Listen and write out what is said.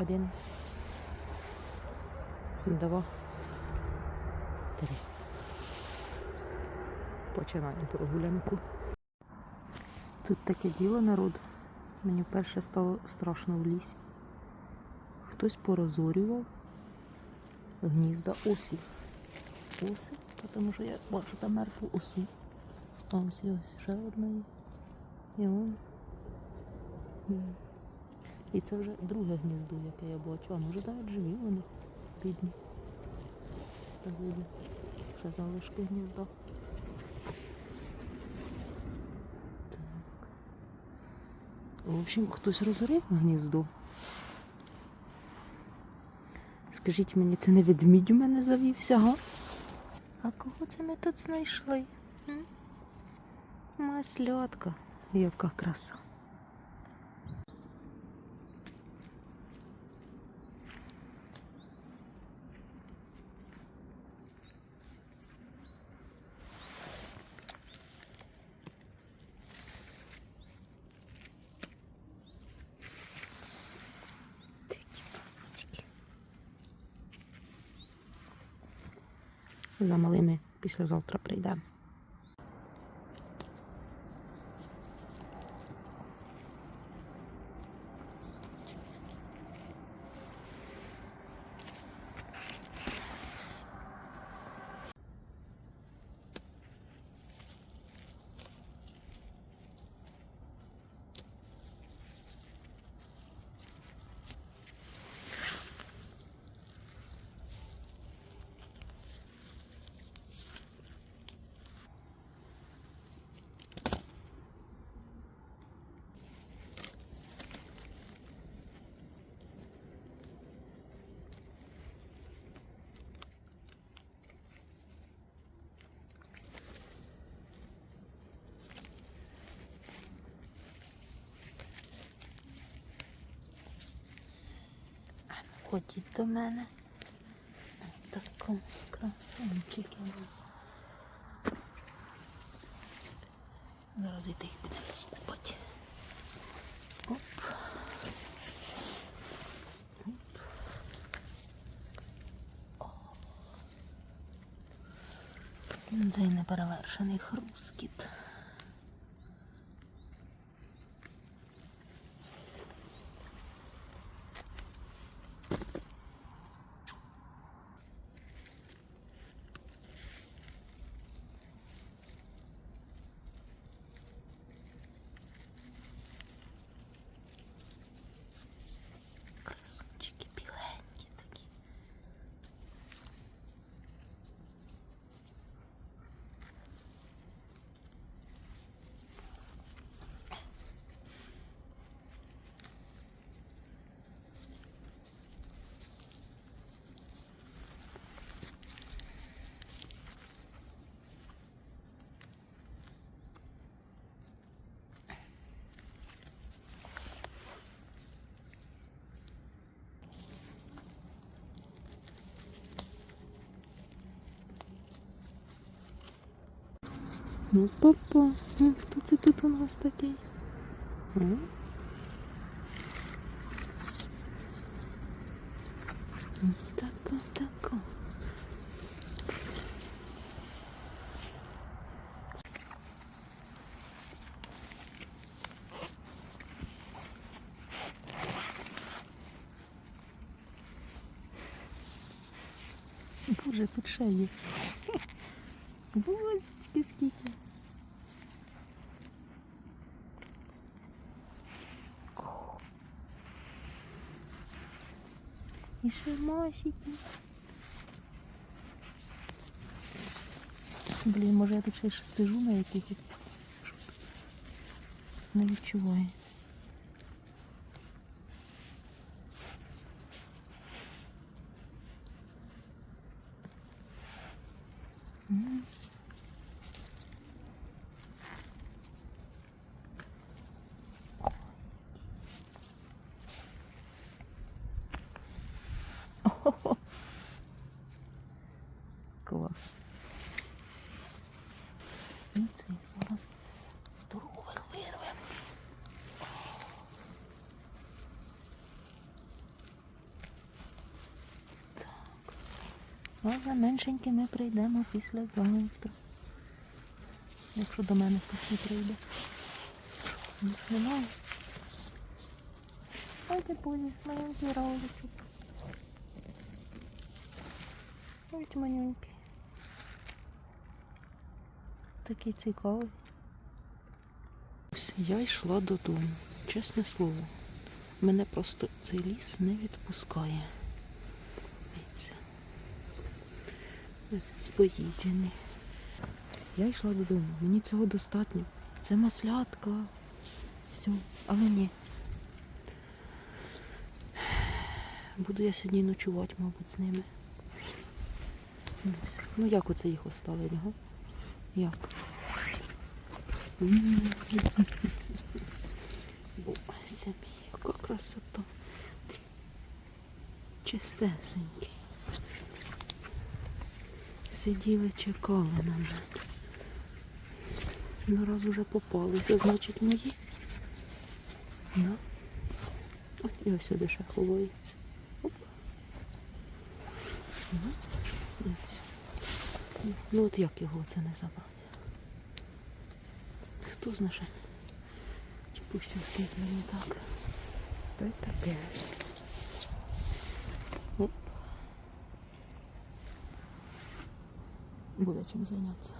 Один. Два. Три. Починаємо прогулянку. Тут таке діло, народ. Мені вперше стало страшно в лісі. Хтось порозорював гнізда осів. Оси, тому що я бачу там мертву осу. А ось ось ще одна. І вон. І це вже друге гніздо, яке я бачу. А може навіть живі вони бідні. Ще залишки гнізда. В общем, хтось розорив гніздо. Скажіть мені, це не ведмідь у мене завівся, га? А кого це ми тут знайшли? Маслятка. Яка краса. За малими післязавтра прийдемо. Ходіть до мене. Тако красунчики. Зараз і їх будемо скупати. Оп. Оп. Цей неперевершений хрускіт. Ну, папа, ну, хто це тут у нас такий? А? Тако, тако. Боже, тут ще є. Боже, скільки. І ще масики. Блін, може я тут ще й сижу на якихось. Не відчуваю. М. Клас. Ну це зараз здорових вирвемо. Так. А за меншеньки ми прийдемо після завтра. Якщо до мене хтось не прийде. Немає. Ой, ти будеш маленький ролик. Ой, манюнький. Такий цікавий. Я йшла додому. Чесне слово. Мене просто цей ліс не відпускає. Дивіться. Поїджений. Я йшла додому. Мені цього достатньо. Це маслятка. Все. Але ні. Буду я сьогодні ночувати, мабуть, з ними. Ну як оце їх оставить, га? Як? Боже мій, яка красота. Чистесенький. Сиділи, чекали на мене. Ну раз уже попалися, значить мої. Да? От і ось сюди ще ховається. Оп. Ось. Ну от як його це не забрати? Хто знає, Чи чи пощастить мені так. Та й таке. Буде чим зайнятися.